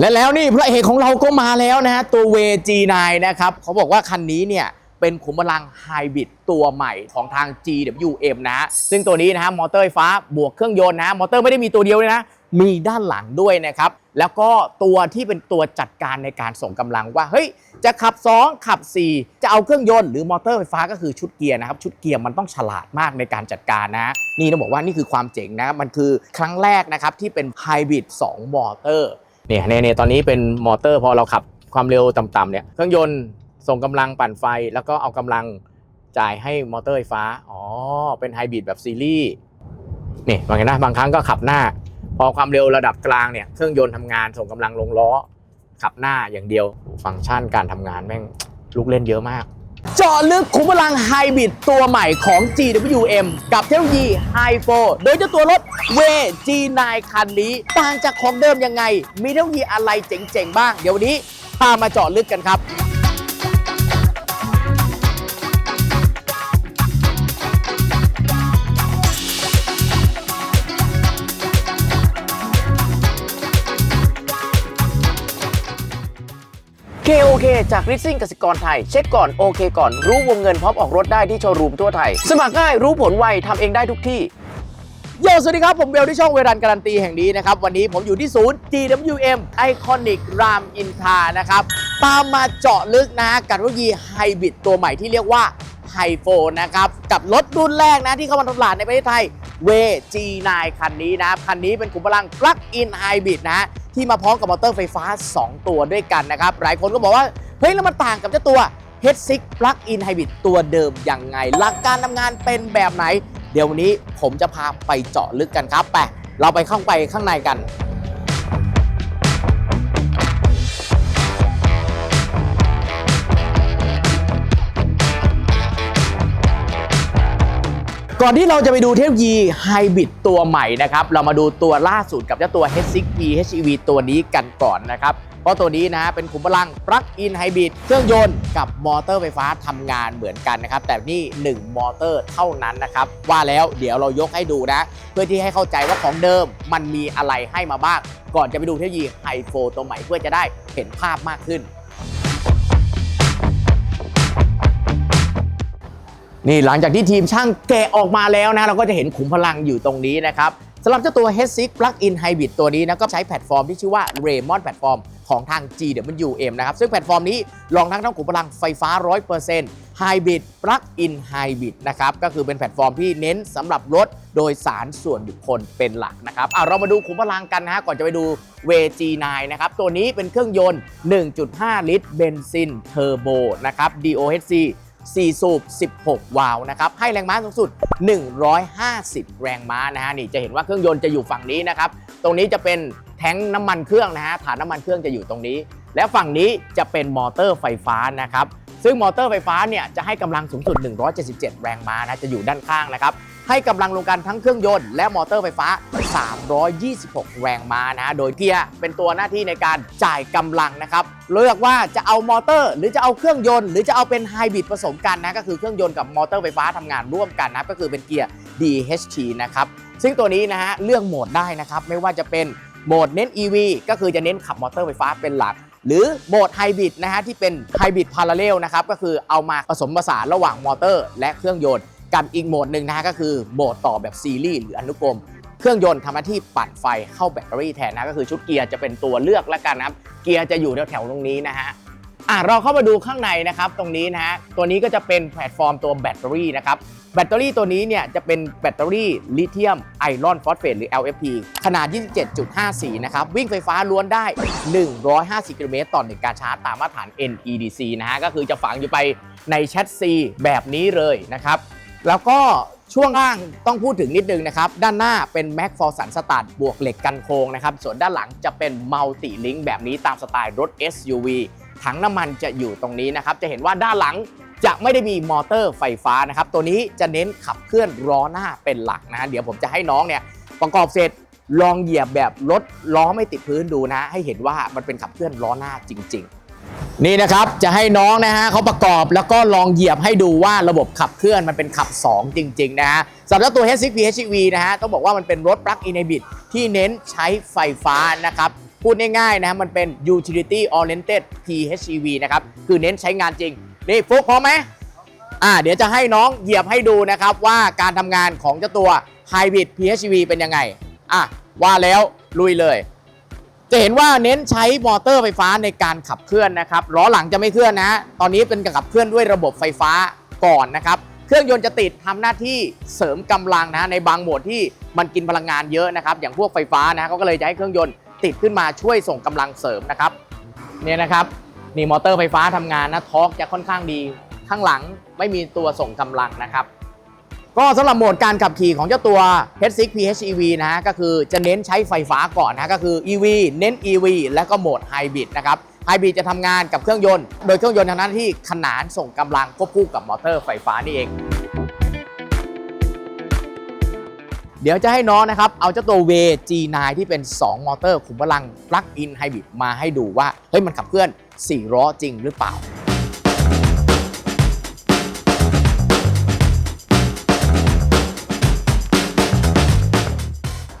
และแล้วนี่พระเอกของเราก็มาแล้วนะฮะตัวเว G9 นะครับเขาบอกว่าคันนี้เนี่ยเป็นขุมพลังไฮบริดตัวใหม่ของทาง GWM นะฮะซึ่งตัวนี้นะฮะมอเตอร์ไฟฟ้าบวกเครื่องยนต์นะฮะมอเตอร์ไม่ได้มีตัวเดียวเลยนะ มีด้านหลังด้วยนะครับ แล้วก็ตัวที่เป็นตัวจัดการในการส่งกำลังว่า เฮ้ย จะขับ 2 ขับ 4 จะเอาเครื่องยนต์หรือมอเตอร์ไฟฟ้าก็คือชุดเกียร์นะครับ ชุดเกียร์มันต้องฉลาดมากในการจัดการนะ นี่ต้องบอกว่านี่คือความเจ๋งนะมันคือครั้งแรกนะครับที่เป็นไฮบริด2มอเตอร์ เนี่ยในในตอนนี้เป็นมอเตอร์พอเราขับความเร็วต่ำๆเนี่ยเครื่องยนต์ส่งกำลังปั่นไฟ แล้วก็เอากำลังจ่ายให้มอเตอร์ไฟฟ้า อ๋อ เป็นไฮบริดแบบซีรีส์นี่บางทีนะบางครั้งก็ขับหน้า พอความเร็วระดับกลางเนี่ยเครื่องยนต์ทำงานส่งกำลังลงล้อ ขับหน้าอย่างเดียวฟังก์ชันการทำงานแม่งลูกเล่นเยอะมาก เจาะลึกขุมพลังไฮบริดตัวใหม่ของ GWM กับเทคโนโลยี Hi 4โดยเจ้าตัวรถ W G9 คันนี้ ต่างจากของเดิมยังไง มีเทคโนโลยีอะไรเจ๋งๆ บ้าง เดี๋ยววันนี้พามาเจาะลึกกันครับ KOK จากริซซิ่งกสิกรไทย เช็คก่อนโอเคก่อน รู้วงเงินพร้อมออกรถได้ที่โชว์รูมทั่วไทย สมัครง่ายรู้ผลไวทำเองได้ทุกที่โยสวัสดีครับ ผมเบลที่ช่องเวรันการันตีแห่งนี้นะครับ วันนี้ผมอยู่ที่ศูนย์ GWM Iconic รามอินทรานะครับ ตามมาเจาะลึกนะกับเทคโนโลยีไฮบริดตัวใหม่ที่เรียกว่าไฮโฟนะครับ กับรถรุ่นแรกนะที่เข้ามาตลาดในประเทศไทย เว G9 คันนี้นะครับคันนี้เป็นขุมพลัง Plug-in Hybrid นะที่มาพร้อมกับมอเตอร์ไฟฟ้า 2 ตัวด้วยกันนะครับ หลายคนก็บอกว่า เฮ้ย แล้วมันต่างกับเจ้าตัว H6 Plug-in Hybrid ตัวเดิมยังไง หลักการทำงานเป็นแบบไหน เดี๋ยววันนี้ผมจะพาไปเจาะลึกกันครับไปเราไปข้างไปข้างในกัน ก่อนที่เราจะไปดูเทคโนโลยีไฮบริดตัวใหม่นะครับ เรามาดูตัวล่าสุดกับเจ้าตัว H6P HEV ตัวนี้กันก่อนนะครับ เพราะตัวนี้นะเป็นขุมพลัง Plug-in Hybrid เครื่องยนต์กับมอเตอร์ไฟฟ้าทำงานเหมือนกันนะครับ แต่นี่ 1 มอเตอร์เท่านั้นนะครับ ว่าแล้วเดี๋ยวเรายกให้ดูนะ เพื่อที่ให้เข้าใจว่าของเดิมมันมีอะไรให้มาบ้าง ก่อนจะไปดูเทคโนโลยีไฮโฟตัวใหม่เพื่อจะได้เห็นภาพมากขึ้น นี่หลังจากที่ทีมช่างแกะออกมาแล้วนะ เราก็จะเห็นขุมพลังอยู่ตรงนี้นะครับสำหรับเจ้าตัว H6 Plug-in Hybrid ตัวนี้นะก็ใช้แพลตฟอร์มที่ชื่อว่า Raymond Platform ของทาง GWM นะครับ ซึ่งแพลตฟอร์มนี้รองทั้งทั้งขุมพลังไฟฟ้า 100% Hybrid Plug-in Hybrid นะครับ ก็คือเป็นแพลตฟอร์มที่เน้นสำหรับรถโดยสารส่วนบุคคลเป็นหลักนะครับเอะเรามาดูขุมพลังกันนะฮะก่อนจะไปดู w G9 นะครับ ตัวนี้เป็นเครื่องยนต์ 1.5 ลิตรเบนซินเทอร์โบนะครับ DOHC 4 สูบ 16 วาล์วนะครับ ให้แรงม้าสูงสุด 150 แรงม้านะฮะ นี่จะเห็นว่าเครื่องยนต์จะอยู่ฝั่งนี้นะครับ ตรงนี้จะเป็นแท้งน้ำมันเครื่องนะฮะ ฐานน้ำมันเครื่องจะอยู่ตรงนี้ และฝั่งนี้จะเป็นมอเตอร์ไฟฟ้านะครับ ซึ่งมอเตอร์ไฟฟ้าเนี่ยจะให้กำลังสูงสุด 177 แรงม้านะ จะอยู่ด้านข้างนะครับ ให้กำลังรวมกันทั้งเครื่องยนต์และมอเตอร์ไฟฟ้า 326 แรงม้านะโดยเกียร์เป็นตัวหน้าที่ในการจ่ายกำลังนะครับเลือกว่าจะเอามอเตอร์ หรือจะเอาเครื่องยนต์หรือจะเอาเป็นไฮบริดผสมกันนะก็คือเครื่องยนต์กับมอเตอร์ไฟฟ้าทำงานร่วมกันนะก็คือเป็นเกียร์ DHT นะครับซึ่งตัวนี้นะฮะเลือกโหมดได้นะครับไม่ว่าจะเป็นโหมดเน้น EV ก็คือจะเน้นขับมอเตอร์ไฟฟ้าเป็นหลัก หรือโหมดไฮบริดนะฮะที่เป็นไฮบริดพาราเรลนะครับก็คือเอามาผสมผสานระหว่างมอเตอร์ และเครื่องยนต์ กับอีกโหมดหนึ่งนะฮะก็คือโหมดต่อแบบซีรีส์หรืออนุกรม เครื่องยนต์ทำหน้าที่ปั่นไฟเข้าแบตเตอรี่แทนนะก็คือชุดเกียร์จะเป็นตัวเลือกแล้วกันนะครับ เกียร์จะอยู่แถวๆตรงนี้นะฮะอะเราเข้ามาดูข้างในนะครับตรงนี้นะฮะตัวนี้ก็จะเป็นแพลตฟอร์มตัวแบตเตอรี่นะครับแบตเตอรี่ตัวนี้เนี่ยจะเป็นแบตเตอรี่ลิเธียมไอรอนฟอสเฟตหรือ LFP ขนาด 27.54 นะครับ วิ่งไฟฟ้าล้วนได้ 150 กิโลเมตรต่อหนึ่งการชาร์จตามมาตรฐาน NEDC นะฮะก็คือจะฝังอยู่ไปในแชทซีแบบนี้เลยนะครับ แล้วก็ช่วงล่างต้องพูดถึงนิดนึงนะครับ ด้านหน้าเป็น Mac f o r s u n Start บวกเหล็กกันโค้งนะครับ ส่วนด้านหลังจะเป็น Multi Link แบบนี้ตามสไตล์รถ SUV ถังน้ำมันจะอยู่ตรงนี้นะครับ จะเห็นว่าด้านหลังจะไม่ได้มีมอเตอร์ไฟฟ้านะครับ ตัวนี้จะเน้นขับเคลื่อนล้อหน้าเป็นหลักนะฮะเดี๋ยวผมจะให้น้องเนี่ยประกอบเสร็จลองเหยียบแบบรถล้อไม่ติดพื้นดูนะ ให้เห็นว่ามันเป็นขับเคลื่อนล้อหน้าจริง ๆ นี่นะครับจะให้น้องนะฮะเขาประกอบแล้วก็ลองเหยียบให้ดูว่าระบบขับเคลื่อนมันเป็นขับ 2 จริง ๆ นะฮะสำหรับตัว H6 PHEV นะฮะต้องบอกว่ามันเป็นรถ Plug-in Hybrid ที่เน้นใช้ไฟฟ้านะครับพูดง่ายๆนะมันเป็น utility oriented PHEV นะครับคือเน้นใช้งานจริง นี่ฟุกพร้อมไหมอ่าเดี๋ยวจะให้น้องเหยียบให้ดูนะครับว่าการทำงานของเจ้าตัว Hybrid PHEV เป็นยังไงอะว่าแล้วลุยเลย จะเห็นว่าเน้นใช้มอเตอร์ไฟฟ้าในการขับเคลื่อนนะครับล้อหลังจะไม่เคลื่อนนะ ตอนนี้เป็นการขับเคลื่อนด้วยระบบไฟฟ้าก่อนนะครับ เครื่องยนต์จะติดทำหน้าที่เสริมกำลังนะในบางโหมดที่มันกินพลังงานเยอะนะครับ อย่างพวกไฟฟ้านะเขาก็เลยจะให้เครื่องยนต์ติดขึ้นมาช่วยส่งกำลังเสริมนะครับเนี่ยนะครับนี่มอเตอร์ไฟฟ้าทำงานนะทอร์กจะค่อนข้างดี ข้างหลังไม่มีตัวส่งกำลังนะครับ ก็สำหรับโหมดการขับขี่ของเจ้าตัว H6 PHEV นะฮะก็คือจะเน้นใช้ไฟฟ้าก่อนนะก็คือ EV เน้น EV และก็โหมด Hybrid นะครับ Hybrid จะทำงานกับเครื่องยนต์ โดยเครื่องยนต์ทำหน้าที่ขนานส่งกำลังควบคู่กับมอเตอร์ไฟฟ้านี่เอง เดี๋ยวจะให้น้องนะครับ เอาเจ้าตัว w G9 ที่เป็น 2 มอเตอร์ขุมพลัง Plug-in Hybrid มาให้ดูว่าเฮ้ยมันขับเคลื่อน4ล้อจริงหรือเปล่า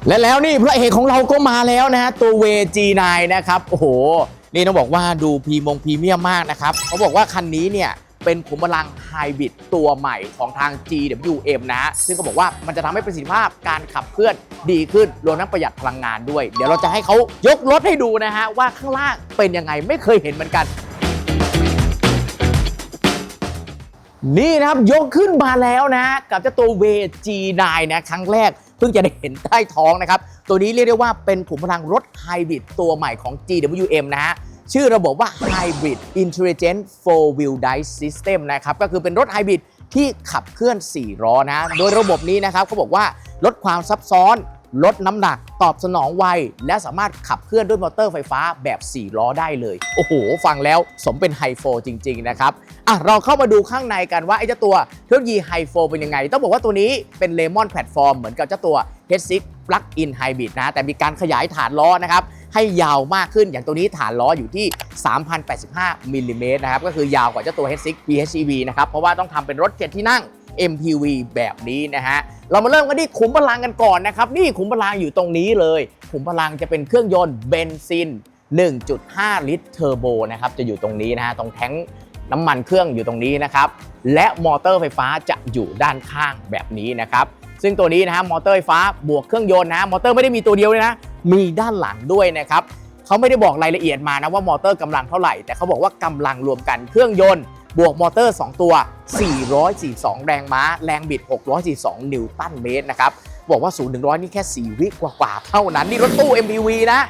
และแล้วนี่พระเอกของเราก็มาแล้วนะฮะตัว w G9 นายนะครับโอ้โหนี่ต้องบอกว่าดูพรีมงพรีเมียมมากนะครับเขาบอกว่าคันนี้เนี่ยเป็นขุมพลังไฮบริดตัวใหม่ของทาง GWM นะ ซึ่งก็บอกว่ามันจะทำให้ประสิทธิภาพการขับเคลื่อนดีขึ้น รวมทั้งประหยัดพลังงานด้วย เดี๋ยวเราจะให้เขายกรถให้ดูนะฮะ ว่าข้างล่างเป็นยังไงไม่เคยเห็นเหมือนกัน นี่นะครับยกขึ้นมาแล้วนะ กับเจ้าตัวเว G9 นะ ครั้งแรก เพิ่งจะได้เห็นใต้ท้องนะครับ ตัวนี้เรียกได้ว่าเป็นขุมพลังรถไฮบริดตัวใหม่ของ GWM นะฮะชื่อระบบว่า Hybrid Intelligent Four Wheel Drive System นะครับ ก็คือเป็นรถไฮบริดที่ขับเคลื่อน 4 ล้อนะ โดยระบบนี้นะครับเขาบอกว่าลดความซับซ้อน ลดน้ำหนักตอบสนองไว และสามารถขับเคลื่อนด้วยมอเตอร์ไฟฟ้าแบบ 4 ล้อได้เลย โอ้โห ฟังแล้วสมเป็นไฮโฟจริง ๆ นะครับ อะ เราเข้ามาดูข้างในกันว่าไอ้เจ้าตัวเทคโนโลยีไฮโฟเป็นยังไง ต้องบอกว่าตัวนี้เป็นเลมอนแพลตฟอร์มเหมือนกับเจ้าตัว H6 Plug-in Hybrid นะ แต่มีการขยายฐานล้อนะครับ ให้ยาวมากขึ้นอย่างตัวนี้ฐานล้ออยู่ที่ 3,085มิลลิเมตรนะครับก็คือยาวกว่าเจ้าตัว H6 PHEV นะครับเพราะว่าต้องทำเป็นรถเจ็ดที่นั่ง MPV แบบนี้นะฮะ เรามาเริ่มกันที่ขุมพลังกันก่อนนะครับ นี่ขุมพลังอยู่ตรงนี้เลย ขุมพลังจะเป็นเครื่องยนต์เบนซิน 1.5 ลิตรเทอร์โบนะครับ จะอยู่ตรงนี้นะฮะ ตรงแท้งน้ำมันเครื่องอยู่ตรงนี้นะครับ และมอเตอร์ไฟฟ้าจะอยู่ด้านข้างแบบนี้นะครับ ซึ่งตัวนี้นะฮะมอเตอร์ไฟฟ้าบวกเครื่องยนต์นะมอเตอร์ไม่ได้มีตัวเดียวเลยนะ มีด้านหลังด้วยนะครับเขาไม่ได้บอกรายละเอียดมานะว่ามอเตอร์กำลังเท่าไหร่ แต่เขาบอกว่ากำลังรวมกันเครื่องยนต์ บวกมอเตอร์ 2 ตัว 442 แรงม้า แรงบิด 642 นิวตันเมตรนะครับ บอกว่า0ูนย์ถึงร้อยนี่แค่ 4 วิกว่าๆเท่านั้น นี่รถตู้ MPV นะ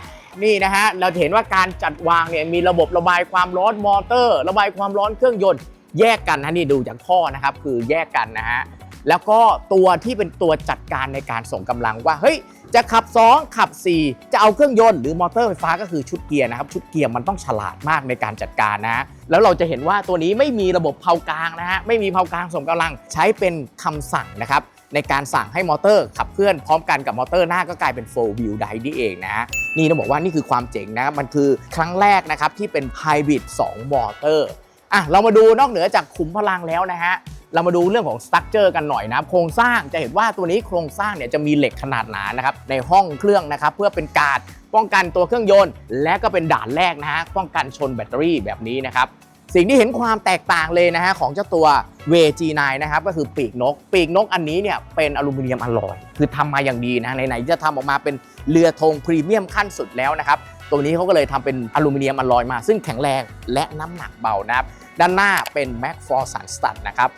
นี่นะฮะ เราเห็นว่าการจัดวางเนี่ยมีระบบระบายความร้อนมอเตอร์ ระบายความร้อนเครื่องยนต์แยกกันนะนี่ดูจากท่อนะครับ คือแยกกันนะฮะ แล้วก็ตัวที่เป็นตัวจัดการในการส่งกำลังว่าเฮ้ย จะขับ 2 ขับ 4 จะเอาเครื่องยนต์หรือมอเตอร์ไฟฟ้าก็คือชุดเกียร์นะครับ ชุดเกียร์มันต้องฉลาดมากในการจัดการนะ แล้วเราจะเห็นว่าตัวนี้ไม่มีระบบเพากลางนะฮะไม่มีเพากลางส่งกำลังใช้เป็นคำสั่งนะครับในการสั่งให้มอเตอร์ขับเคลื่อนพร้อมกันกับมอเตอร์หน้าก็กลายเป็น 4 wheel drive นี่เองนะ นี่ต้องบอกว่านี่คือความเจ๋งนะครับมันคือครั้งแรกนะครับที่เป็นไฮบริด2มอเตอร์อะเรามาดูนอกเหนือจากขุมพลังแล้วนะฮะ เรามาดูเรื่องของสตั๊กเจอร์กันหน่อยนะครับโครงสร้างจะเห็นว่าตัวนี้โครงสร้างเนี่ยจะมีเหล็กขนาดหนานะครับในห้องเครื่องนะครับเพื่อเป็นการดป้องกันตัวเครื่องยนต์ และก็เป็นด่านแรกนะฮะป้องกันชนแบตเตอรี่แบบนี้นะครับสิ่งที่เห็นความแตกต่างเลยนะฮะของเจ้าตัว w G9 นะครับก็คือปีกนก ปีกนกอันนี้เนี่ยเป็นอลูมิเนียมอลลอย คือทำมาอย่างดีนะไหนๆจะทำออกมาเป็นเรือธงพรีเมียมขั้นสุดแล้วนะครับตัวนี้เขาก็เลยทำเป็นอลูมิเนียมอลลอยมา ซึ่งแข็งแรงและน้ำหนักเบานะครับด้านหน้าเป็น Mac f o r s u n Stud นะครับ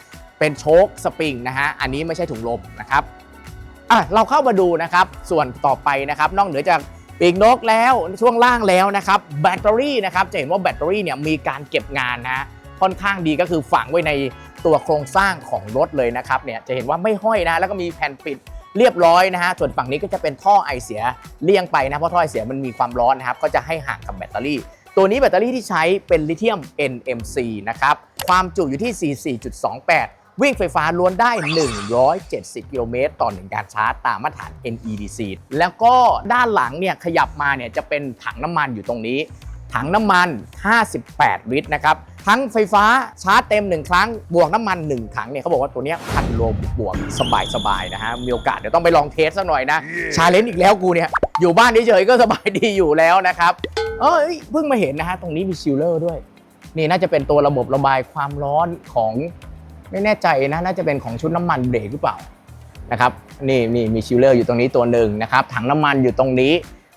เป็นโชคสปริงนะฮะอันนี้ไม่ใช่ถุงลมนะครับอะเราเข้ามาดูนะครับส่วนต่อไปนะครับ นอกเหนือจากปีกนกแล้วช่วงล่างแล้วนะครับแบตเตอรี่นะครับจะเห็นว่าแบตเตอรี่เนี่ยมีการเก็บงานนะฮะค่อนข้างดีก็คือฝังไว้ในตัวโครงสร้างของรถเลยนะครับเนี่ยจะเห็นว่าไม่ห้อยนะ แล้วก็มีแผ่นปิดเรียบร้อยนะฮะส่วนฝั่งนี้ก็จะเป็นท่อไอเสียเลี่ยงไปนะเพราะท่อไอเสียมันมีความร้อนนะครับก็จะให้ห่างกับแบตเตอรี่ ตัวนี้แบตเตอรี่ที่ใช้เป็นลิเธียม NMC นะครับความจุอยู่ที่ 44.28 วิ่งไฟฟ้าล้วนได้ 170 กิโลเมตรต่อหนึ่งการชาร์จตามมาตรฐาน NEDC แล้วก็ด้านหลังเนี่ยขยับมาเนี่ยจะเป็นถังน้ำมันอยู่ตรงนี้ ถังน้ำมัน 58 ลิตรนะครับ ทั้งไฟฟ้าชาร์จเต็ม 1 ครั้ง บวกน้ำมัน 1 ถังเนี่ยเขาบอกว่าตัวเนี้ยพันโลบวกสบายๆนะฮะ มีโอกาสเดี๋ยวต้องไปลองเทสสักหน่อยนะ ชาเลนจ์อีกแล้วกูเนี่ย อยู่บ้านเฉยๆก็สบายดีอยู่แล้วนะครับเอ้ยเพิ่งมาเห็นนะฮะตรงนี้มีชิลเลอร์ด้วย นี่น่าจะเป็นตัวระบบระบายความร้อนของ ไม่แน่ใจนะน่าจะเป็นของชุดน้ำมันเบรกหรือเปล่านะครับนี่นี่มีชิลเลอร์อยู่ตรงนี้ตัวหนึ่งนะครับถังน้ำมันอยู่ตรงนี้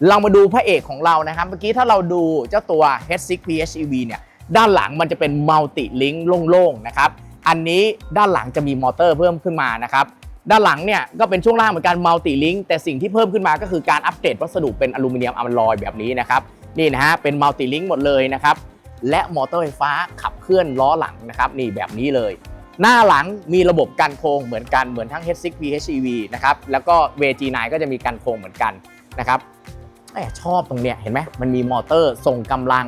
เรามาดูพระเอกของเรานะครับเมื่อกี้ถ้าเราดูเจ้าตัว H6 PHEV เนี่ยด้านหลังมันจะเป็นมัลติลิงโล่งๆนะครับอันนี้ด้านหลังจะมีมอเตอร์เพิ่มขึ้นมานะครับด้านหลังเนี่ยก็เป็นช่วงล่างเหมือนกันมัลติลิงแต่สิ่งที่เพิ่มขึ้นมาก็คือการอัปเดตวัสดุเป็นอลูมิเนียมอะลอยแบบนี้นะครับนี่นะฮะเป็นมัลติลิงหมดเลยนะครับและมอเตอร์ไฟฟ้าขับเคลื่อนล้อหลังนะครับนี่แบบนี้เลย หน้าหลังมีระบบกันโค้งเหมือนกันเหมือนทั้ง H6 PHEV นะครับแล้วก็ VG9 ก็จะมีกันโค้งเหมือนกันนะครับชอบตรงเนี้ยเห็นไหมมันมีมอเตอร์ส่งกำลัง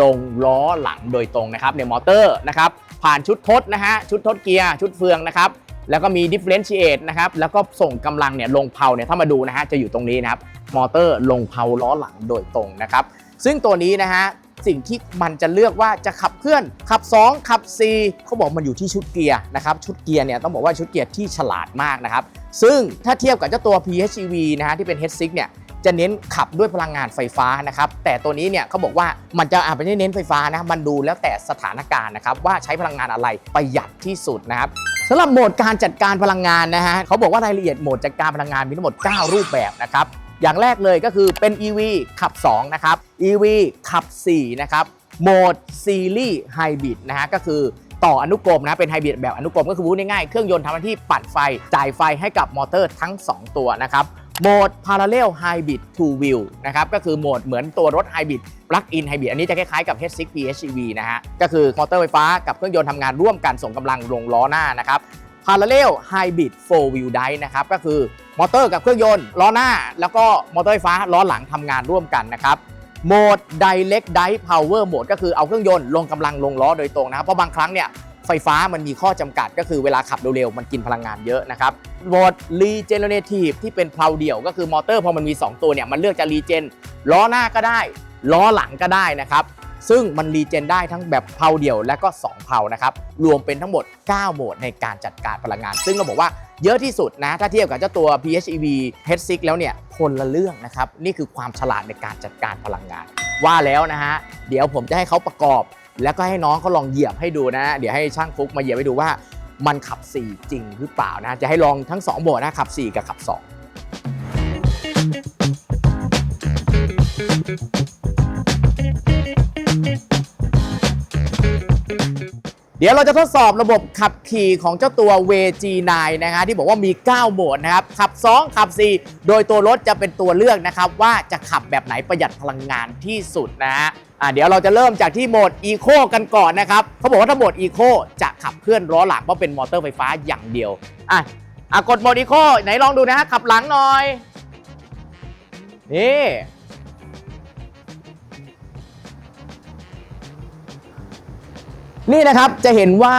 ลงล้อหลังโดยตรงนะครับเนี่ยมอเตอร์นะครับผ่านชุดทดนะฮะชุดทดเกียร์ชุดเฟืองนะครับแล้วก็มี differentiate นะครับแล้วก็ส่งกำลังเนี่ยลงเพลาเนี่ยถ้ามาดูนะฮะจะอยู่ตรงนี้นะครับมอเตอร์ลงเพลาล้อหลังโดยตรงนะครับซึ่งตัวนี้นะฮะ สิ่งที่มันจะเลือกว่าจะขับเคลื่อนขับ 2 ขับ 4เขาบอกมันอยู่ที่ชุดเกียร์นะครับชุดเกียร์เนี่ยต้องบอกว่าชุดเกียร์ที่ฉลาดมากนะครับซึ่งถ้าเทียบกับเจ้าตัว PHEV นะฮะที่เป็น H6 เนี่ยจะเน้นขับด้วยพลังงานไฟฟ้านะครับแต่ตัวนี้เนี่ยเขาบอกว่ามันจะอาจจะไม่เน้นไฟฟ้านะมันดูแล้วแต่สถานการณ์นะครับว่าใช้พลังงานอะไรประหยัดที่สุดนะครับสำหรับโหมดการจัดการพลังงานนะฮะเขาบอกว่ารายละเอียดโหมดจัดการพลังงานมีทั้งหมด 9 รูปแบบนะครับ อย่างแรกเลยก็คือเป็น EV ขับ 2 นะครับ EV ขับ 4 นะครับ โหมดซีรีส์ไฮบริดนะฮะก็คือต่ออนุกรมนะเป็นไฮบริดแบบอนุกรมก็คือพูดง่ายๆ เครื่องยนต์ทำหน้าที่ปั่นไฟ จ่ายไฟให้กับมอเตอร์ทั้ง 2 ตัวนะครับโหมด Parallel Hybrid Two Wheel นะครับก็คือโหมดเหมือนตัวรถไฮบริด Plug-in Hybrid อันนี้จะคล้ายๆกับ H6 PHEV นะฮะก็คือมอเตอร์ไฟฟ้ากับเครื่องยนต์ทำงานร่วมกันส่งกำลังลงล้อหน้านะครับ Parallel Hybrid Four Wheel Drive นะครับก็คือมอเตอร์กับเครื่องยนต์ล้อหน้า แล้วก็มอเตอร์ไฟฟ้าล้อหลังทำงานร่วมกันนะครับโหมด Direct Drive Power Mode ก็คือเอาเครื่องยนต์ลงกำลังลงล้อโดยตรงนะครับเพราะบางครั้งเนี่ยไฟฟ้ามันมีข้อจำกัด ก็คือเวลาขับเร็วๆ มันกินพลังงานเยอะนะครับโหมด Regenerative ที่เป็นเพลาเดี่ยว ก็คือมอเตอร์พอมันมี 2 ตัวเนี่ยมันเลือกจะรีเจนล้อหน้าก็ได้ ล้อหลังก็ได้นะครับ ซึ่งมันรีเจนได้ทั้งแบบเพาเดี่ยวและก็ 2เพานะครับรวมเป็นทั้งหมด 9 โหมดในการจัดการพลังงาน ซึ่งเราบอกว่าเยอะที่สุดนะ ถ้าเทียบกับเจ้าตัว PHEV H6 แล้วเนี่ยคนละเรื่องนะครับ นี่คือความฉลาดในการจัดการพลังงาน ว่าแล้วนะฮะ เดี๋ยวผมจะให้เขาประกอบ แล้วก็ให้น้องเขาลองเหยียบให้ดูนะ เดี๋ยวให้ช่างฟุกมาเหยียบให้ดูว่ามันขับ 4 จริงหรือเปล่านะ จะให้ลองทั้ง 2 โหมดนะขับ 4 กับขับ 2 เดี๋ยวเราจะทดสอบระบบขับขี่ของเจ้าตัว VG9 นะฮะที่บอกว่ามี 9 โหมดนะครับ ขับ 2 ขับ 4 โดยตัวรถจะเป็นตัวเลือกนะครับ ว่าจะขับแบบไหนประหยัดพลังงานที่สุดนะฮะอะเดี๋ยวเราจะเริ่มจากที่โหมด Eco กันก่อนนะครับเขาบอกว่าถ้าโหมด Eco จะขับเคลื่อนล้อหลังเพราะเป็นมอเตอร์ไฟฟ้าอย่างเดียวอะอะกดโหมด Eco ไหนลองดูนะฮะขับหลังหน่อยนี่ นี่นะครับจะเห็นว่า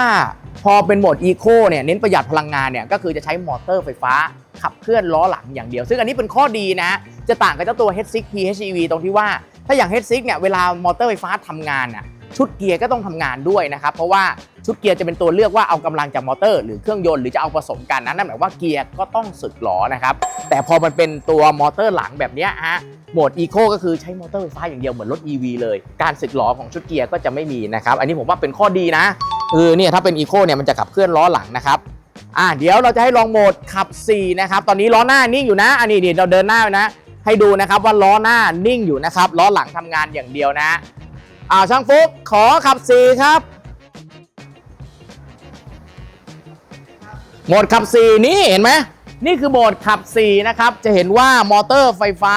พอเป็นโหมด Eco เนี่ยเน้นประหยัดพลังงานเนี่ยก็คือจะใช้มอเตอร์ไฟฟ้าขับเคลื่อนล้อหลังอย่างเดียว ซึ่งอันนี้เป็นข้อดีนะ จะต่างกับเจ้าตัว H6 PHEV ตรงที่ว่าถ้าอย่าง H6 เนี่ยเวลามอเตอร์ไฟฟ้าทำงานน่ะชุดเกียร์ก็ต้องทำงานด้วยนะครับเพราะว่าชุดเกียร์จะเป็นตัวเลือกว่าเอากำลังจากมอเตอร์หรือเครื่องยนต์หรือจะเอาผสมกันนะนั่นหมายว่าเกียร์ก็ต้องสึกหลอนะครับแต่พอมันเป็นตัวมอเตอร์หลังแบบนี้ฮะ โหมด Eco ก็คือใช้มอเตอร์ไฟฟ้าอย่างเดียวเหมือนรถ EV เลย การสึกล้อของชุดเกียร์ก็จะไม่มีนะครับ อันนี้ผมว่าเป็นข้อดีนะเออเนี่ยถ้าเป็น Eco เนี่ยมันจะขับเคลื่อนล้อหลังนะครับอ่าเดี๋ยวเราจะให้ลองโหมดขับ 4 นะครับ ตอนนี้ล้อหน้านิ่งอยู่นะ อันนี้นี่เราเดินหน้าไปนะ ให้ดูนะครับว่าล้อหน้านิ่งอยู่นะครับ ล้อหลังทำงานอย่างเดียวนะอ่าช่างฟุกขอขับ 4 ครับ โหมดขับ 4 นี่เห็นไหมนี่คือโหมดขับ 4 นะครับ จะเห็นว่ามอเตอร์ไฟฟ้า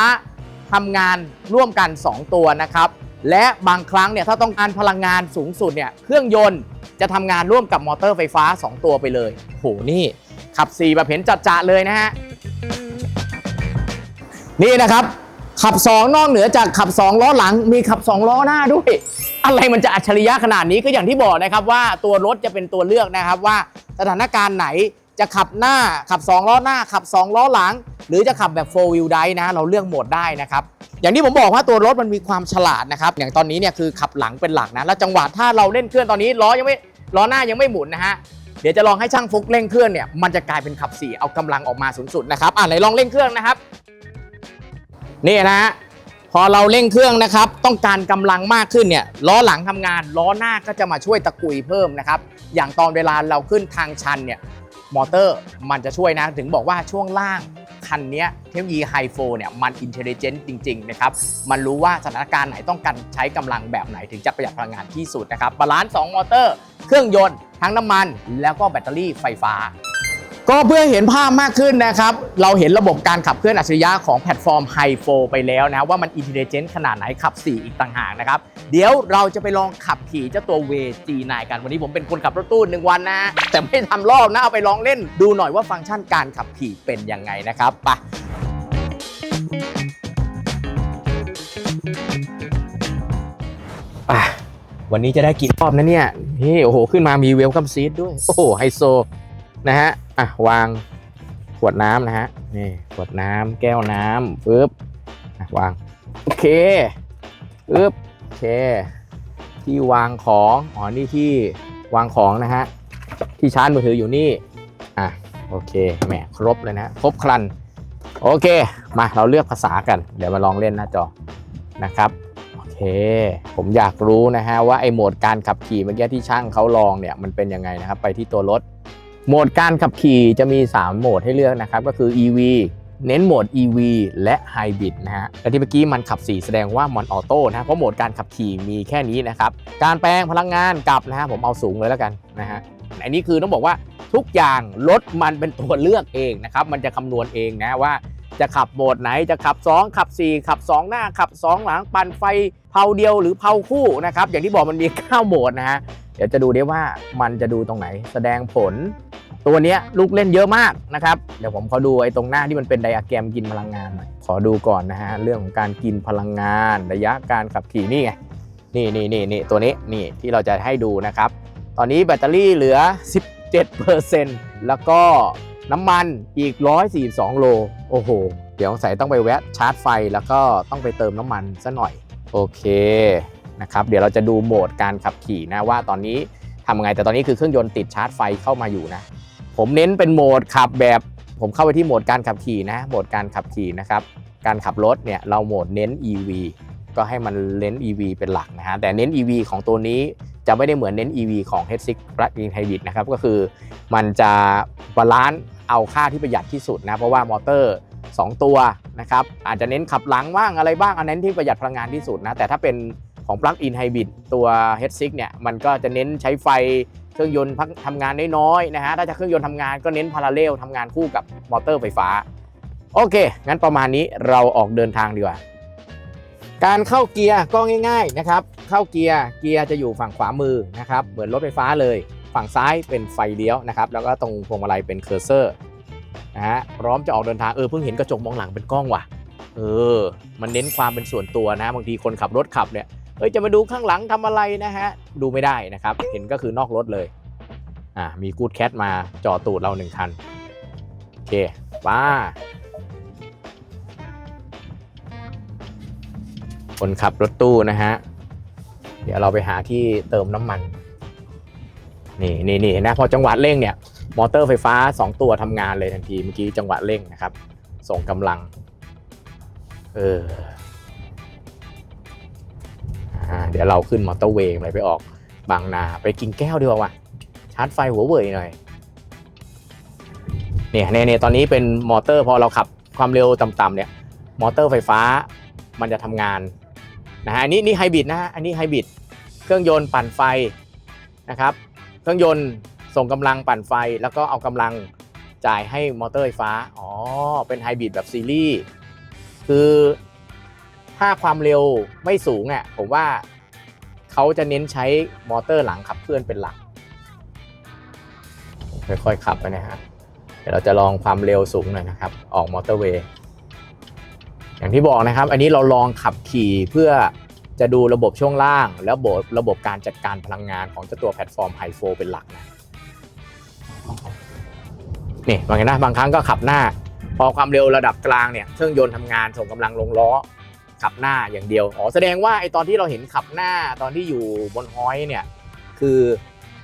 ทำงานร่วมกัน 2 ตัวนะครับ และบางครั้งเนี่ยถ้าต้องการพลังงานสูงสุดเนี่ยเครื่องยนต์จะทำงานร่วมกับมอเตอร์ไฟฟ้า 2 ตัวไปเลยโหนี่ขับ 4 แบบเห็นจัดๆเลยนะฮะ นี่นะครับ ขับ 2 นอกเหนือจากขับ 2 ล้อหลังมีขับ 2 ล้อหน้าด้วย อะไรมันจะอัจฉริยะขนาดนี้ก็อย่างที่บอกนะครับว่าตัวรถจะเป็นตัวเลือกนะครับว่าสถานการณ์ไหน จะขับหน้าขับ 2 ล้อหน้าขับ 2 ล้อหลัง หรือจะขับแบบ 4 wheel drive นะ เราเลือกโหมดได้นะครับ อย่างที่ผมบอกว่าตัวรถมันมีความฉลาดนะครับ อย่างตอนนี้เนี่ยคือขับหลังเป็นหลักนะ แล้วจังหวะถ้าเราเล่นเครื่องตอนนี้ล้อยังไม่ล้อหน้ายังไม่หมุนนะฮะ เดี๋ยวจะลองให้ช่างฟุกเร่งเครื่องเนี่ยมันจะกลายเป็นขับ4เอากำลังออกมาสูงสุดนะครับ อ่าไหนลองเร่งเครื่องนะครับนี่นะฮะพอเราเร่งเครื่องนะครับ ต้องการกำลังมากขึ้นเนี่ยล้อหลังทำงานล้อหน้าก็จะมาช่วยตะกุยเพิ่มนะครับ อย่างตอนเวลาเราขึ้นทางชันเนี่ย มอเตอร์มันจะช่วยนะ ถึงบอกว่าช่วงล่างคันนี้เทคโนโลยีไฮโฟเนี่ยมันอินเทลเจนต์จริง ๆ นะครับ มันรู้ว่าสถานการณ์ไหนต้องการใช้กำลังแบบไหนถึงจะประหยัดพลังงานที่สุดนะครับบาลานซ์2มอเตอร์ เครื่องยนต์ ทั้งน้ำมัน แล้วก็แบตเตอรี่ไฟฟ้า ก็เพื่อเห็นภาพมากขึ้นนะครับ เราเห็นระบบการขับเคลื่อนอัจฉริยะของแพลตฟอร์มไฮโฟไปแล้วนะว่ามันอินเทลเจนต์ขนาดไหนขับ 4 อีกต่างหากนะครับ เดี๋ยวเราจะไปลองขับขี่เจ้าตัวเวจีนายกัน วันนี้ผมเป็นคนขับรถตู้หนึ่งวันนะ แต่ไม่ทำรอบนะ เอาไปลองเล่นดูหน่อยว่าฟังก์ชันการขับขี่เป็นยังไงนะครับไปะวันนี้จะได้กินรอบนะเนี่ยนี่โอ้โหขึ้นมามีเวลคัมซีดด้วย โอ้โหไฮโซ นะฮะอะวางขวดน้ำนะฮะนี่ขวดน้ำแก้วน้ำปึ๊บอะวางโอเคปึ๊บโอเค ที่วางของอ๋อนี่ที่วางของนะฮะที่ชาร์จมือถืออยู่นี่อะโอเคแหมครบเลยนะครบครันโอเค มาเราเลือกภาษากัน เดี๋ยวมาลองเล่นหน้าจอนะครับโอเค ผมอยากรู้นะฮะว่าไอโหมดการขับขี่เมื่อกี้ที่ช่างเขาลองเนี่ยมันเป็นยังไงนะครับ ไปที่ตัวรถ โหมดการขับขี่จะมี 3 โหมดให้เลือกนะครับ ก็คือ EV เน้นโหมด EV และ Hybrid นะฮะและที่เมื่อกี้มันขับ 4 แสดงว่ามันออโต้นะเพราะโหมดการขับขี่มีแค่นี้นะครับ การแปลงพลังงานกลับนะฮะผมเอาสูงเลยแล้วกันนะฮะอันนี้คือต้องบอกว่าทุกอย่างรถมันเป็นตัวเลือกเองนะครับ มันจะคำนวณเองนะว่าจะขับโหมดไหนจะขับ 2 ขับ 4 ขับ 2 หน้าขับ 2 หลังปั่นไฟเผาเดียวหรือเผาคู่นะครับอย่างที่บอกมันมี9โหมดนะฮะ เดี๋ยวจะดูได้ว่ามันจะดูตรงไหน แสดงผล ตัวเนี้ยลูกเล่นเยอะมากนะครับ เดี๋ยวผมขอดูไอ้ตรงหน้าที่มันเป็นไดอะแกรมกินพลังงานหน่อยขอดูก่อนนะฮะเรื่องของการกินพลังงาน ระยะการขับขี่นี่ไงนี่นี่นี่นี่ตัวนี้นี่ที่เราจะให้ดูนะครับ ตอนนี้แบตเตอรี่เหลือ 17%แล้วก็น้ำมันอีก 142 โล โอ้โห เดี๋ยวใส่ต้องไปแวะชาร์จไฟแล้วก็ต้องไปเติมน้ำมันซะหน่อย โอเค นะครับเดี๋ยวเราจะดูโหมดการขับขี่นะว่าตอนนี้ทำไงแต่ตอนนี้คือเครื่องยนต์ติดชาร์จไฟเข้ามาอยู่นะ ผมเน้นเป็นโหมดขับแบบ ผมเข้าไปที่โหมดการขับขี่นะโหมดการขับขี่นะครับการขับรถเนี่ยเราโหมดเน้น EV ก็ให้มันเน้น EV เป็นหลักนะฮะแต่เน้น EV ของตัวนี้จะไม่ได้เหมือนเน้น EV ของ H6 Plug-in Hybrid นะครับก็คือมันจะบาลานซ์เอาค่าที่ประหยัดที่สุดนะเพราะว่ามอเตอร์ 2 ตัวนะครับอาจจะเน้นขับหลังบ้างอะไรบ้างอันนั้นที่ประหยัดพลังงานที่สุดนะแต่ถ้าเป็น ของ Plug-in Hybrid ตัว H6 เนี่ยมันก็จะเน้นใช้ไฟเครื่องยนต์พักทำงานน้อยๆนะฮะถ้าจะเครื่องยนต์ทำงานก็เน้นพาราเลลทำงานคู่กับมอเตอร์ไฟฟ้า โอเค งั้นประมาณนี้เราออกเดินทางดีกว่า การเข้าเกียร์ก็ง่าย ๆนะครับ เข้าเกียร์เกียร์จะอยู่ฝั่งขวามือนะครับเหมือนรถไฟฟ้าเลย ฝั่งซ้ายเป็นไฟเลี้ยวนะครับแล้วก็ตรงพวงมาลัยเป็นเคอร์เซอร์นะฮะพร้อมจะออกเดินทางเออเพิ่งเห็นกระจกมองหลังเป็นกล้องว่ะเออ มันเน้นความเป็นส่วนตัวนะ บางทีคนขับรถขับเนี่ย เอ้ยจะมาดูข้างหลังทำอะไรนะฮะ ดูไม่ได้นะครับ เห็นก็คือนอกรถเลย อ่ามีกูดแคทมาจอตูดเราหนึ่งคัน โอเคป้าคนขับรถตู้นะฮะ เดี๋ยวเราไปหาที่เติมน้ำมัน นี่นี่นี่นะพอจังหวะเร่งเนี่ย มอเตอร์ไฟฟ้า 2 ตัวทำงานเลยทันทีเมื่อกี้จังหวะเร่งนะครับ ส่งกำลัง เออ อ่าเดี๋ยวเราขึ้นมอเตอร์เวย์เลยไปออกบางนาไปกินแก้วดีกว่าว่ะชาร์จไฟหัวเว่ยหน่อยเนี่ยเนี่ยเนี่ยตอนนี้เป็นมอเตอร์พอเราขับความเร็วต่ำๆเนี่ยมอเตอร์ไฟฟ้ามันจะทำงานนะฮะอันนี้นี่ไฮบริดนะฮะอันนี้ไฮบริดเครื่องยนต์ปั่นไฟนะครับ เครื่องยนต์ส่งกำลังปั่นไฟแล้วก็เอากำลังจ่ายให้มอเตอร์ไฟฟ้า อ๋อ เป็นไฮบริดแบบซีรีส์ คือ ถ้าความเร็วไม่สูงอะผมว่าเขาจะเน้นใช้มอเตอร์หลังขับเคลื่อนเป็นหลัก ค่อยๆขับไปนะฮะเดี๋ยวเราจะลองความเร็วสูงหน่อยนะครับ ออกมอเตอร์เวย์อย่างที่บอกนะครับ อันนี้เราลองขับขี่เพื่อจะดูระบบช่วงล่าง แล้วระบบระบบการจัดการพลังงานของเจ้าตัวแพลตฟอร์มไฮโฟเป็นหลักนะนี่บางทีนะบางครั้งก็ขับหน้า พอความเร็วระดับกลางเนี่ยเครื่องยนต์ทำงานส่งกำลังลงล้อ ขับหน้าอย่างเดียวอ๋อแสดงว่าไอตอนที่เราเห็นขับหน้าตอนที่อยู่บนฮอยเนี่ยคือ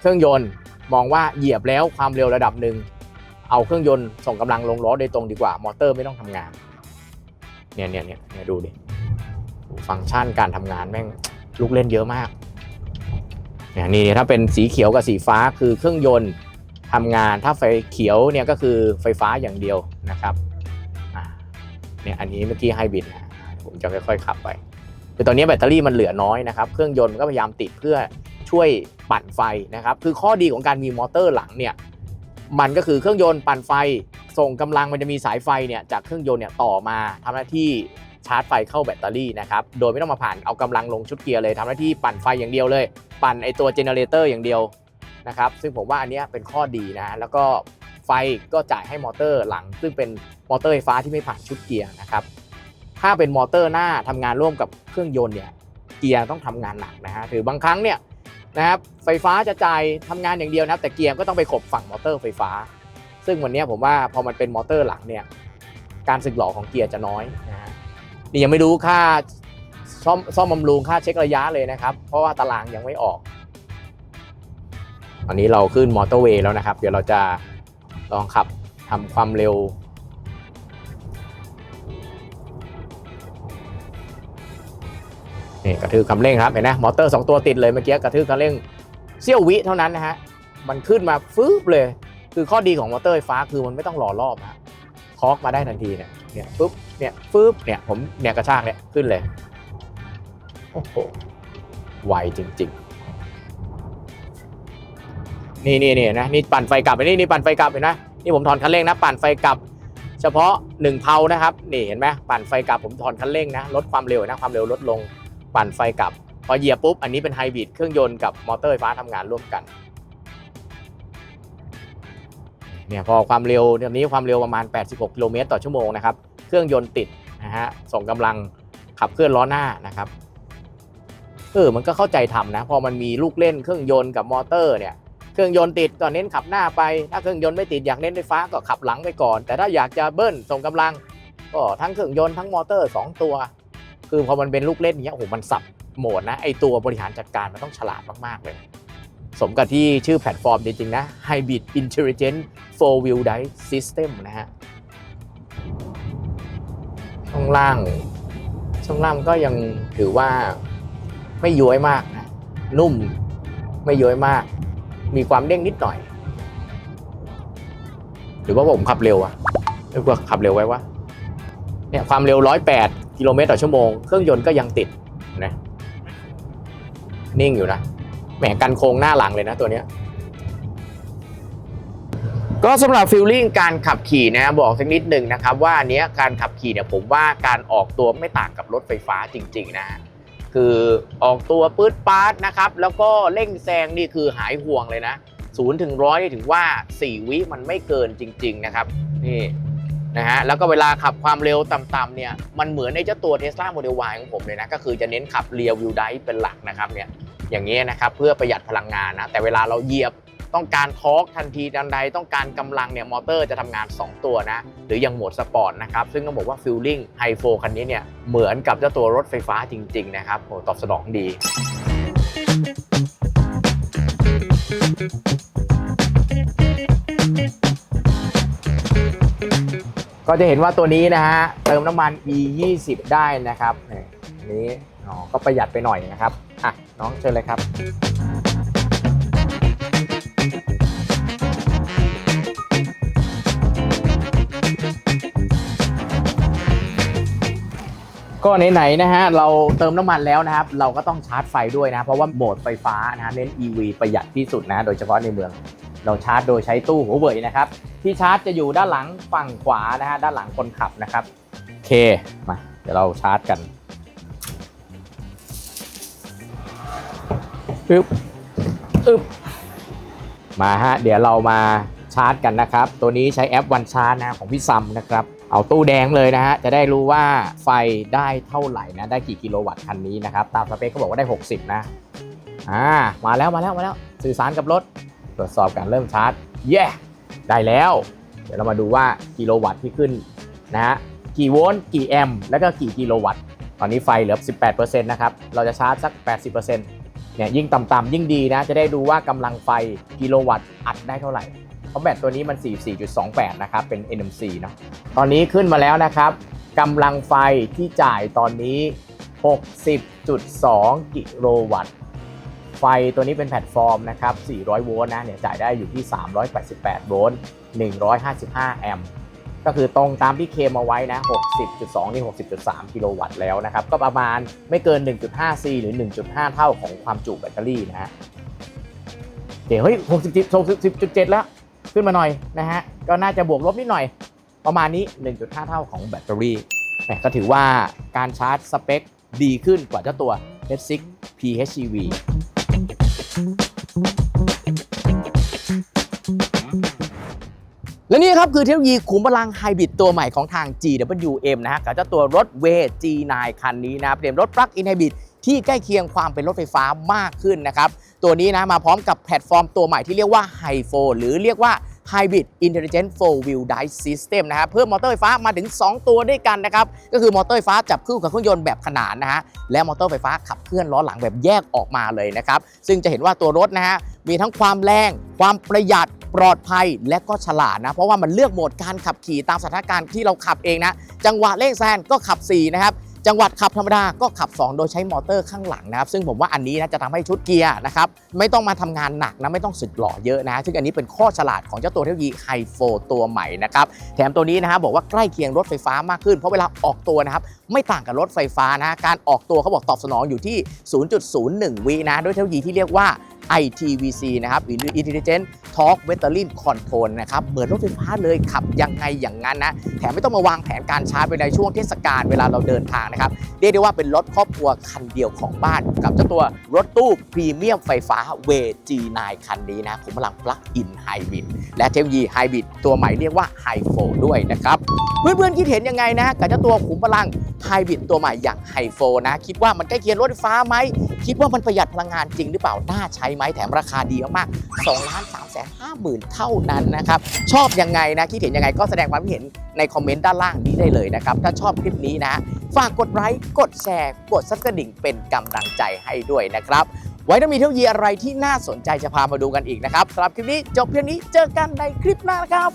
เครื่องยนต์มองว่าเหยียบแล้วความเร็วระดับหนึ่งเอาเครื่องยนต์ส่งกำลังลงล้อโดยตรงดีกว่ามอเตอร์ไม่ต้องทำงานเนี่ยเนี่ยเนี่ยเนี่ยดูดิฟังก์ชันการทำงานแม่งลูกเล่นเยอะมากเนี่ยนี่ถ้าเป็นสีเขียวกับสีฟ้าคือเครื่องยนต์ทำงานถ้าไฟเขียวเนี่ยก็คือไฟฟ้าอย่างเดียวนะครับอ่าเนี่ยอันนี้เมื่อกี้ไฮบริดนะ ผมจะค่อยๆขับไปคือตอนนี้แบตเตอรี่มันเหลือน้อยนะครับ เครื่องยนต์มันก็พยายามติดเพื่อช่วยปั่นไฟนะครับ คือข้อดีของการมีมอเตอร์หลังเนี่ย มันก็คือเครื่องยนต์ปั่นไฟ ส่งกำลังมันจะมีสายไฟเนี่ยจากเครื่องยนต์เนี่ยต่อมาทำหน้าที่ชาร์จไฟเข้าแบตเตอรี่นะครับ โดยไม่ต้องมาผ่านเอากำลังลงชุดเกียร์เลยทำหน้าที่ปั่นไฟอย่างเดียวเลย ปั่นไอตัวเจเนเรเตอร์อย่างเดียวนะครับ ซึ่งผมว่าอันนี้เป็นข้อดีนะ แล้วก็ไฟก็จ่ายให้มอเตอร์หลัง ซึ่งเป็นมอเตอร์ไฟฟ้าที่ไม่ผ่านชุดเกียร์นะครับ ถ้าเป็นมอเตอร์หน้าทำงานร่วมกับเครื่องยนต์เนี่ยเกียร์ต้องทำงานหนักนะฮะถือบางครั้งเนี่ยนะครับไฟฟ้าจะจ่ายทำงานอย่างเดียวนะครับแต่เกียร์ก็ต้องไปขบฝั่งมอเตอร์ไฟฟ้า ซึ่งวันนี้ผมว่าพอมันเป็นมอเตอร์หลังเนี่ยการสึกหล่อของเกียร์จะน้อยนะฮะนี่ยังไม่รู้ค่าซ่อมซ่อมบำรุงค่าเช็คระยะเลยนะครับ เพราะว่าตารางยังไม่ออกตอนนี้เราขึ้นมอเตอร์เวย์แล้วนะครับ เดี๋ยวเราจะลองขับทำความเร็ว นี่กระทืบคันเร่งครับเห็นไหมมอเตอร์ 2 ตัวติดเลยเมื่อกี้กระทืบคันเร่งเสี้ยววิเท่านั้นนะฮะมันขึ้นมาฟืบเลย คือข้อดีของมอเตอร์ไฟฟ้าคือมันไม่ต้องรอรอบฮะทอร์กมาได้ทันทีเนี่ยเนี่ยปุ๊บเนี่ยฟืบเนี่ยผมเนี่ยกระชากเนี่ยขึ้นเลยโอ้โหไวจริง ๆ นี่นี่นี่นะนี่ปั่นไฟกลับไปนี่นี่ปั่นไฟกลับเห็นไหมนี่ผมถอนคันเร่งนะ ปั่นไฟกลับ เฉพาะ1เพานะครับนี่เห็นไหมปั่นไฟกลับผมถอนคันเร่งนะลดความเร็วนะความเร็วลดลง ปั่นไฟกลับ พอเหยียบปุ๊บ อันนี้เป็นไฮบริดเครื่องยนต์กับมอเตอร์ไฟฟ้าทำงานร่วมกันเนี่ยพอความเร็วเดี๋ยวนี้ความเร็วประมาณ 86 กิโลเมตรต่อชั่วโมงนะครับ เครื่องยนต์ติดนะฮะส่งกำลังขับเคลื่อนล้อหน้านะครับเออมันก็เข้าใจทำนะ พอมันมีลูกเล่นเครื่องยนต์กับมอเตอร์เนี่ยเครื่องยนต์ติดก็เน้นขับหน้าไป ถ้าเครื่องยนต์ไม่ติดอยากเน้นไฟฟ้าก็ขับหลังไปก่อน แต่ถ้าอยากจะเบิ้ลส่งกำลังก็ทั้งเครื่องยนต์ทั้งมอเตอร์ 2 ตัว คือพอมันเป็นลูกเล่นเงี้ยโอ้โหมันสับโหมดนะไอตัวบริหารจัดการมันต้องฉลาดมาก ๆ เลย สมกับที่ชื่อแพลตฟอร์มจริง ๆ นะ Hybrid Intelligent Four Wheel Drive System นะฮะช่องล่าง ช่องล่างก็ยังถือว่าไม่ย้วยมากนะ นุ่มไม่ย้วยมาก มีความเด้งนิดหน่อย หรือว่าผมขับเร็วอะหรือว่าขับเร็วไว้วะเนี่ยความเร็ว108 กิโลเมตรต่อชั่วโมง เครื่องยนต์ก็ยังติดนะนิ่งอยู่นะแหมกันโค้งหน้าหลังเลยนะตัวเนี้ยก็สำหรับฟิลลิ่งการขับขี่นะบอกสักนิดหนึ่งนะครับว่าอันเนี้ยการขับขี่เนี่ยผมว่าการออกตัวไม่ต่างกับรถไฟฟ้าจริง ๆ นะคือออกตัวปื๊ดปาร์ตนะครับ แล้วก็เร่งแซงนี่คือหายห่วงเลยนะศูนย์ถึงร้อยถือว่า 4 วิมันไม่เกินจริง ๆ นะครับ นี่ นะฮะแล้วก็เวลาขับความเร็วต่ำๆเนี่ยมันเหมือนไอ้เจ้าตัว Tesla Model Y ของผมเลยนะ ก็คือจะเน้นขับเรียวิวไดเป็นหลักนะครับเนี่ยอย่างนี้ยนะครับเพื่อประหยัดพลังงานนะ แต่เวลาเราเหยียบต้องการทอร์กทันทีทันใดต้องการกำลังเนี่ยมอเตอร์จะทำงาน 2 ตัวนะ หรืออย่างโหมดสปอร์ตนะครับ ซึ่งต้องบอกว่าฟิลลิ่งไฮโฟคันนี้เนี่ยเหมือนกับเจ้าตัวรถไฟฟ้าจริง ๆ นะครับโอ้ตอบสนองดี ก็จะเห็นว่าตัวนี้นะฮะเติมน้ำมัน e 2 0ได้นะครับนี่อันนี้อ๋อก็ประหยัดไปหน่อยนะครับอะน้องเชิญเลยครับก็ไหนๆนะฮะเราเติมน้ำมันแล้วนะครับ เราก็ต้องชาร์จไฟด้วยนะ เพราะว่าโหมดไฟฟ้านะฮะเน้น EV ประหยัดที่สุดนะ โดยเฉพาะในเมือง เราชาร์จโดยใช้ตู้หัวเว่ยนะครับ ที่ชาร์จจะอยู่ด้านหลังฝั่งขวานะฮะด้านหลังคนขับนะครับโอเคมาเดี๋ยวเราชาร์จกันอึ๊บอึ๊บมาฮะเดี๋ยวเรามาชาร์จกันนะครับ ตัวนี้ใช้แอปวันชาร์จนะของพี่ซัมนะครับ เอาตู้แดงเลยนะฮะ จะได้รู้ว่าไฟได้เท่าไหร่นะ ได้กี่กิโลวัตต์คันนี้นะครับ ตามสเปคเขาบอกว่าได้ 60 นะ อ่า มาแล้วมาแล้วมาแล้ว สื่อสารกับรถ ตรวจสอบการเริ่มชาร์จเย้ได้แล้วโอดี๋ยวเรามาดูว่ากิโลวัตต์ที่ขึ้นนะฮะกี่โวลต์กี่แอมป์แล้วก็กี่กิโลวัตต์ตอนนี้ไฟเหลือ 18%นะครับ เราจะชาร์จสัก 80%เนี่ยยิ่งต่ำๆยิ่งดีนะ จะได้ดูว่ากำลังไฟกิโลวัตต์อัดได้เท่าไหร่ เพราะแบตตัวนี้มัน 44.28 นะครับ เป็น NMC เนอะตอนนี้ขึ้นมาแล้วนะครับกำลังไฟที่จ่ายตอนนี้ 60.2 กิโลวัตต์ ไฟตัวนี้เป็นแพลตฟอร์มนะครับ 400 โวลต์นะ เนี่ยจ่ายได้อยู่ที่ 388 โวลต์ 155 แอมป์ ก็คือตรงตามที่เคมเอาไว้นะ 60.2 นี่ 60.3 กิโลวัตต์แล้วนะครับ ก็ประมาณไม่เกิน 1.5 C หรือ 1.5 เท่าของความจุแบตเตอรี่นะฮะเดี๋ยวเฮ้ย60.7 แล้ว ขึ้นมาหน่อยนะฮะ ก็น่าจะบวกลบนิดหน่อย ประมาณนี้ 1.5 เท่าของแบตเตอรี่แหมก็ถือว่าการชาร์จสเปคดีขึ้นกว่าเจ้าตัว H6 PHEV และนี่ครับคือเทคโนโลยีขุมพลังไฮบริดตัวใหม่ของทาง GWM นะฮะกับเจ้าตัวรถเว G9 คันนี้นะเปลี่ยนรถปลั๊กอินไฮบริดที่ใกล้เคียงความเป็นรถไฟฟ้ามากขึ้นนะครับ ตัวนี้นะมาพร้อมกับแพลตฟอร์มตัวใหม่ที่เรียกว่าไฮโฟหรือเรียกว่า Hybrid Intelligent Four Wheel Drive System นะครับเพิ่มมอเตอร์ไฟฟ้ามาถึง 2 ตัวด้วยกันนะครับ ก็คือมอเตอร์ไฟฟ้าจับคู่กับเครื่องยนต์แบบขนานนะฮะและมอเตอร์ไฟฟ้าขับเคลื่อนล้อหลังแบบแยกออกมาเลยนะครับ ซึ่งจะเห็นว่าตัวรถนะฮะมีทั้งความแรง ความประหยัดปลอดภัยและก็ฉลาดนะ เพราะว่ามันเลือกโหมดการขับขี่ตามสถานการณ์ที่เราขับเองนะ จังหวะเร่งแซงก็ขับ 4 นะครับ จังหวัดขับธรรมดาก็ขับ 2 โดยใช้มอเตอร์ข้างหลังนะครับซึ่งผมว่าอันนี้นะจะทำให้ชุดเกียร์นะครับไม่ต้องมาทำงานหนักนะไม่ต้องสึกหล่อเยอะนะซึ่งอันนี้เป็นข้อฉลาดของเจ้าตัวเทคโนโลยีไฮโฟตัวใหม่นะครับแถมตัวนี้นะฮะบอกว่าใกล้เคียงรถไฟฟ้ามากขึ้น เพราะเวลาออกตัวนะครับไม่ต่างกับรถไฟฟ้านะการออกตัวเขาบอกตอบสนองอยู่ที่ 0.01 วินะด้วยเทคโนโลยีที่เรียกว่า ITVC นะครับอ Intelligent Torque Vectoring Control นะครับ เหมือนรถไฟฟ้าเลยขับยังไงอย่างนั้นนะ แถมไม่ต้องมาวางแผนการชาร์จไปในช่วงเทศกาลเวลาเราเดินทางนะครับ เรียกได้ว่าเป็นรถครอบครัวคันเดียวของบ้าน กับเจ้าตัวรถตู้พรีเมียมไฟฟ้าเว G9 คันนี้นะผมพลังปลั๊กอินไฮบริดและเทคโนโลยีไฮบริดตัวใหม่เรียกว่าไฮโฟด้วยนะครับ เพื่อนๆคิดเห็นยังไงนะกับเจ้าตัวขุมพลังไฮบริดตัวใหม่อย่างไฮโฟนะ คิดว่ามันใกล้เคียงรถไฟฟ้าไหมคิดว่ามันประหยัดพลังงานจริงหรือเปล่าน่าใช้ไหมแถมราคาดีมากๆ2ล้าน3แสน5หมื่นเท่านั้นนะครับ ชอบยังไงนะคิดเห็นยังไงก็แสดงความคิดเห็นในคอมเมนต์ด้านล่างนี้ได้เลยนะครับ ถ้าชอบคลิปนี้นะ ฝากกดไลค์กดแชร์ กดซับกระดิ่งเป็นกำลังใจให้ด้วยนะครับไว้ถ้ามีเทคโนโลยีอะไรที่น่าสนใจจะพามาดูกันอีกนะครับสำหรับคลิปนี้จบเพียงนี้เจอกันในคลิปหน้านะครับ